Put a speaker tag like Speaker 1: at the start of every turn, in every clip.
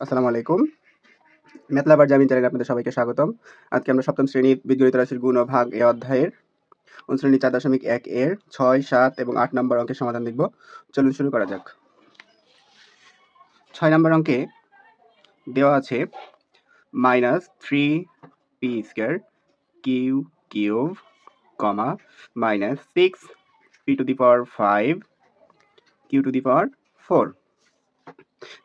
Speaker 1: আসসালামু আলাইকুম। মেতলাবার জামিন চ্যানেলে আপনাদের সবাইকে স্বাগতম। আজকে আমরা সপ্তম শ্রেণির বীজগণিত রাশির গুণ ও ভাগ এ অধ্যায়ের অনুশ্রেণী চার দশমিক এক এর ছয়, সাত এবং আট নম্বর অঙ্কের সমাধান দেখব। চলুন শুরু করা যাক। ছয় নম্বর অঙ্কে দেওয়া আছে minus three P square Q cube comma minus six P to the power five Q to the power four.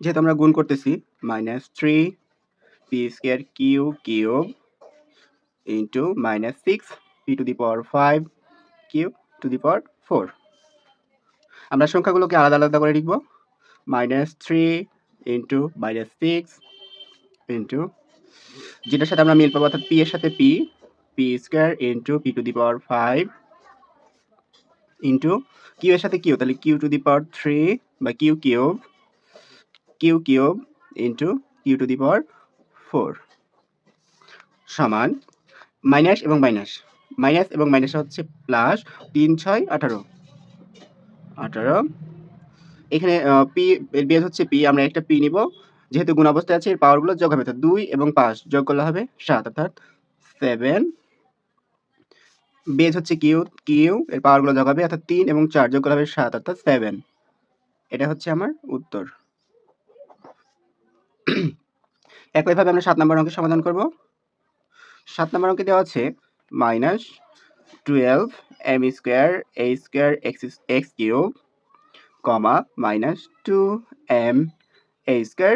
Speaker 1: যেহেতু আমরা গুণ করতেছি minus three P square Q cube into minus six P to the power five Q to the power four আমরা সংখ্যাগুলোকে আলাদা আলাদা করে লিখব minus three into minus six into যেটার সাথে আমরা মিল পাবো অর্থাৎ পি এর সাথে P P square into P to the power five into Q এর সাথে কিউ তাহলে Q to the power three বা Q cube Q cube into Q to the power four সমান মাইনাস এবং মাইনাস মাইনাস এবং minus হচ্ছে plus তিন, ছয়, আঠারো। আঠারো। এখানে পি এর বেজ হচ্ছে পি আমরা একটা পি নিব। যেহেতু গুণ অবস্থায় আছে, এর পাওয়ারগুলো যোগ হবে অর্থাৎ দুই এবং পাঁচ যোগ করলে হবে সাত, অর্থাৎ সেভেন বেজ হচ্ছে কিউ কিউ, এর পাওয়ারগুলো যোগ হবে, অর্থাৎ তিন এবং চার যোগ করলে হবে সাত, অর্থাৎ সেভেন এটা হচ্ছে আমার উত্তর। একইভাবে আমরা সাত নম্বর অঙ্কের সমাধান করব। সাত নম্বর অঙ্কে দেওয়া আছে minus twelve M square A square X X cube comma minus two M A square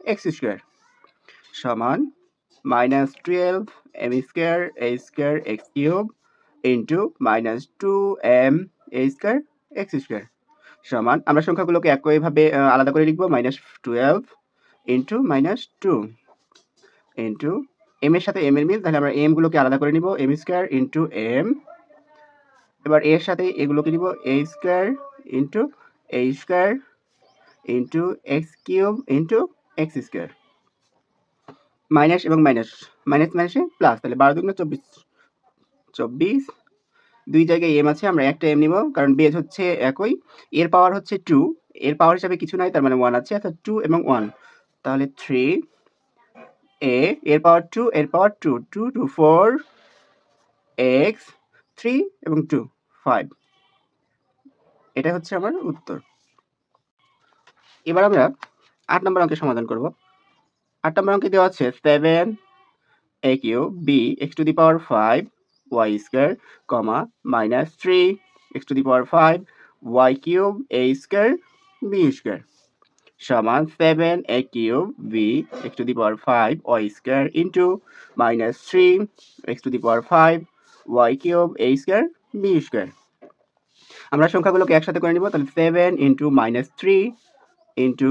Speaker 1: X square সমান minus twelve M square A square X cube into minus two M A square X square সমান, আমরা সংখ্যাগুলোকে একইভাবে আলাদা করে লিখব minus twelve into minus two into M এর সাথে এম এর মিল, তাহলে আমরা এম গুলোকে আলাদা করে নিব এম স্কোয়ার ইন্টু এম এবার এর সাথে এগুলোকে নিব A square into A square into X cube into X square minus এবং মাইনাস মাইনাস মাইনাসে প্লাস তাহলে বারো দুগুণ চব্বিশ চব্বিশ। দুই জায়গায় এম আছে, আমরা একটা এম নিব, কারণ বেজ হচ্ছে একই। এর পাওয়ার হচ্ছে টু এর পাওয়ার হিসাবে কিছু নাই, তার মানে ওয়ান আছে, অর্থাৎ টু এবং ওয়ান তাহলে থ্রি এ এর পাওয়ার টু এর power two two two four X three এবং টু ফাইভ এটা হচ্ছে আমার উত্তর। এবার আমরা আট নম্বর অঙ্কের সমাধান করব। আট নম্বর অঙ্কে দেওয়া আছে seven A Q B X to the power five Y square comma minus three X to the power five Y cube A square B square সমান seven A cube B X to the power five Y square into minus three X to the power five Y cube A square B square আমরা সংখ্যাগুলোকে একসাথে করে নিব, তাহলে seven into minus three into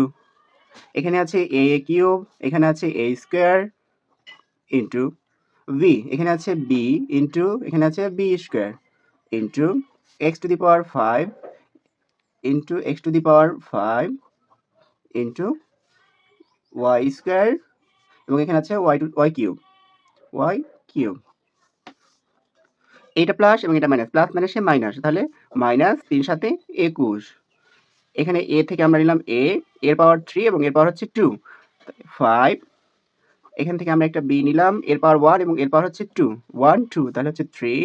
Speaker 1: এখানে আছে এ cube এখানে আছে এ স্কোয়ার ইন্টু ভি এখানে আছে বি ইন্টু এখানে আছে B square into X to the power five into X to the power five into Y square এবং এখানে আছে Y two Y cube Y cube এটা প্লাস এবং এটা মাইনাস প্লাস মাইনাসে মাইনাস তাহলে মাইনাস তিন সাথে একুশ। এখানে এ থেকে আমরা নিলাম এ এর পাওয়ার থ্রি এবং এর পাওয়ার হচ্ছে টু ফাইভ এখান থেকে আমরা একটা বি নিলাম এর পাওয়ার ওয়ান এবং এর পাওয়ার হচ্ছে টু ওয়ান টু তাহলে হচ্ছে থ্রি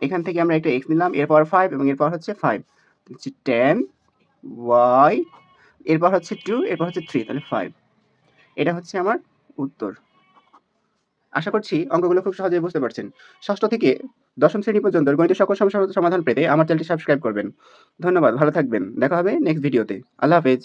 Speaker 1: এখান থেকে আমরা একটা এক্স নিলাম এর পাওয়ার ফাইভ এবং এর পাওয়ার হচ্ছে ফাইভ হচ্ছে টেন ওয়াই এর পাওয়ার হচ্ছে টু এরপর হচ্ছে থ্রি তাহলে ফাইভ এটা হচ্ছে আমার উত্তর। আশা করছি অঙ্কগুলো খুব সহজে বুঝতে পারছেন। ষষ্ঠ থেকে দশম শ্রেণি পর্যন্ত গণিত সকল সমস্যার সমাধান পেতে আমার চ্যানেলটি সাবস্ক্রাইব করবেন। ধন্যবাদ, ভালো থাকবেন। দেখা হবে নেক্সট ভিডিওতে আল্লাহ হাফেজ।